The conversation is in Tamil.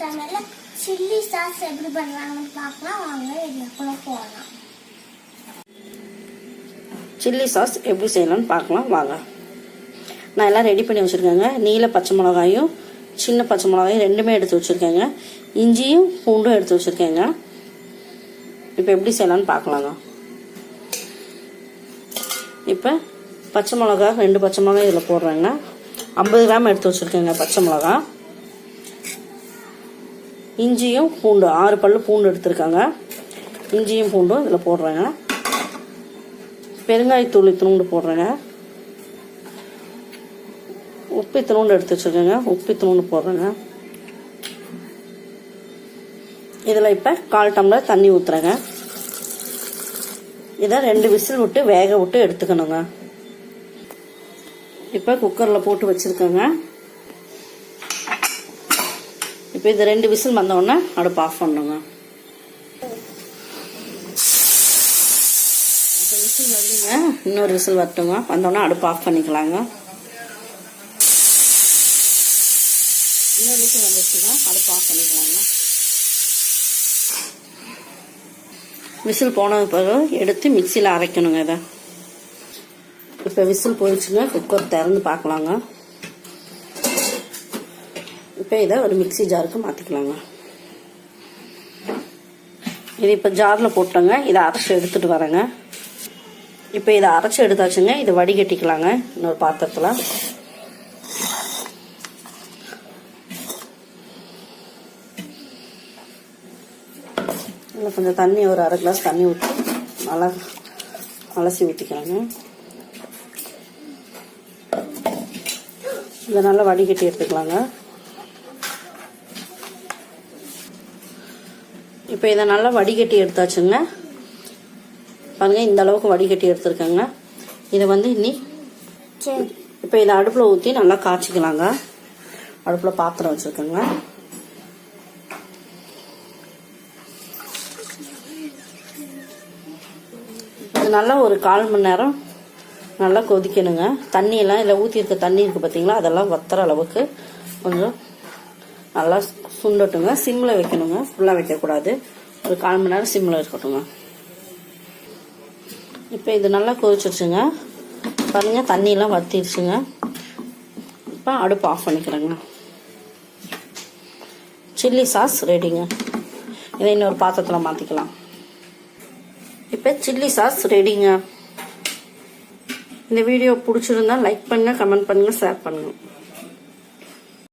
சேனல்ல சில்லி சாஸ் எப்படி பண்ணுவாங்கன்னு பார்க்கலாம். வாங்க இதுக்குள்ள போகலாம். சில்லி சாஸ் எப்படி செய்யலாம்னு பார்க்கலாம். வாங்க. நான் எல்லாம் ரெடி பண்ணி வச்சுருக்கேங்க. நீல பச்சை மிளகாயும் சின்ன பச்சை மிளகாயும் ரெண்டுமே எடுத்து வச்சுருக்கேங்க. இஞ்சியும் பூண்டும் எடுத்து வச்சுருக்கேங்க. இப்போ எப்படி செய்யலாம்னு பார்க்கலாங்க. இப்போ பச்சை மிளகா ரெண்டு பச்சை மிளகா இதில் போடுறேங்க. ஐம்பது கிராம் எடுத்து வச்சுருக்கேங்க பச்சை மிளகா. இஞ்சியும் பூண்டு ஆறு பல்லு பூண்டு எடுத்திருக்காங்க. இஞ்சியும் பூண்டும் இதில் போடுறேங்க. பெருங்காயத்தூள் இத்தினூண்டு போடுறேங்க. உப்பு இத்தினூண்டு எடுத்து வச்சுருக்கேங்க. உப்பு இத்தினூண்டு போடுறேங்க. இதில் இப்போ கால் டம்ளர் தண்ணி ஊற்றுறேங்க இதை ரெண்டு விசில் விட்டு வேக விட்டு எடுத்துக்கணுங்க. இப்போ குக்கரில் போட்டு வச்சுருக்கேங்க. இப்போ இது ரெண்டு விசில் வந்தோடனே அடுப்பு ஆஃப் பண்ணுங்க இப்போ விசில் வருதுங்க. இன்னொரு விசில் வரட்டுங்க. வந்தோடனே அடுப்பு ஆஃப் பண்ணிக்கலாங்க. இன்னொரு விசில் வந்துச்சுங்க அடுப்பு ஆஃப் பண்ணிக்கலாங்க. விசில் போனது பிறகு எடுத்து மிக்சியில் அரைக்கணுங்க இதை. இப்போ விசில் போயிடுச்சுங்க. குக்கர் திறந்து பார்க்கலாங்க. இப்போ இதை ஒரு மிக்சி ஜாருக்கு மாற்றிக்கலாங்க இது இப்போ ஜாரில் போட்டோங்க இதை அரைச்சி எடுத்துகிட்டு வரேங்க. இப்போ இதை அரைச்சி எடுத்தாச்சுங்க. இதை வடிகட்டிக்கலாங்க. இன்னொரு பாத்திரத்தில். இதில் கொஞ்சம் தண்ணி ஒரு அரை கிளாஸ் தண்ணி ஊற்றி நல்லா அலசி ஊற்றிக்கலாங்க இதை நல்லா வடிகட்டி எடுத்துக்கலாங்க. இப்போ இதை நல்லா வடிகட்டி எடுத்தாச்சுங்க. பாருங்க இந்த அளவுக்கு வடிகட்டி எடுத்துருக்கேங்க. இதை வந்து இன்னி சரி இப்போ இதை அடுப்பில் ஊற்றி நல்லா காய்ச்சிக்கலாங்க. அடுப்பில் பாத்திரம் வச்சுருக்கேங்க. இது நல்லா ஒரு கால் மணி நேரம் நல்லா கொதிக்கணுங்க. தண்ணியெல்லாம் இல்லை ஊற்றிருக்க தண்ணி இருக்குது பார்த்தீங்களா அதெல்லாம் வத்துற அளவுக்கு கொஞ்சம் நல்லா சுண்டட்டுங்க. சிம்மில் வைக்கணுங்க. ஃபுல்லாக வைக்கக்கூடாது. ஒரு கால் மணி நேரம் சிம்மில் இருக்கட்டுங்க. இப்போ இது நல்லா கொதிச்சிருச்சுங்க. பாருங்கள் தண்ணியெல்லாம் வத்திடுச்சுங்க இப்போ அடுப்பு ஆஃப் பண்ணிக்கிறேங்க. சில்லி சாஸ் ரெடிங்க இதை இன்னொரு பாத்திரத்தில் மாற்றிக்கலாம் இப்போ சில்லி சாஸ் ரெடிங்க இந்த வீடியோ பிடிச்சிருந்தா லைக் பண்ணுங்கள் கமெண்ட் பண்ணுங்கள் ஷேர் பண்ணுங்கள்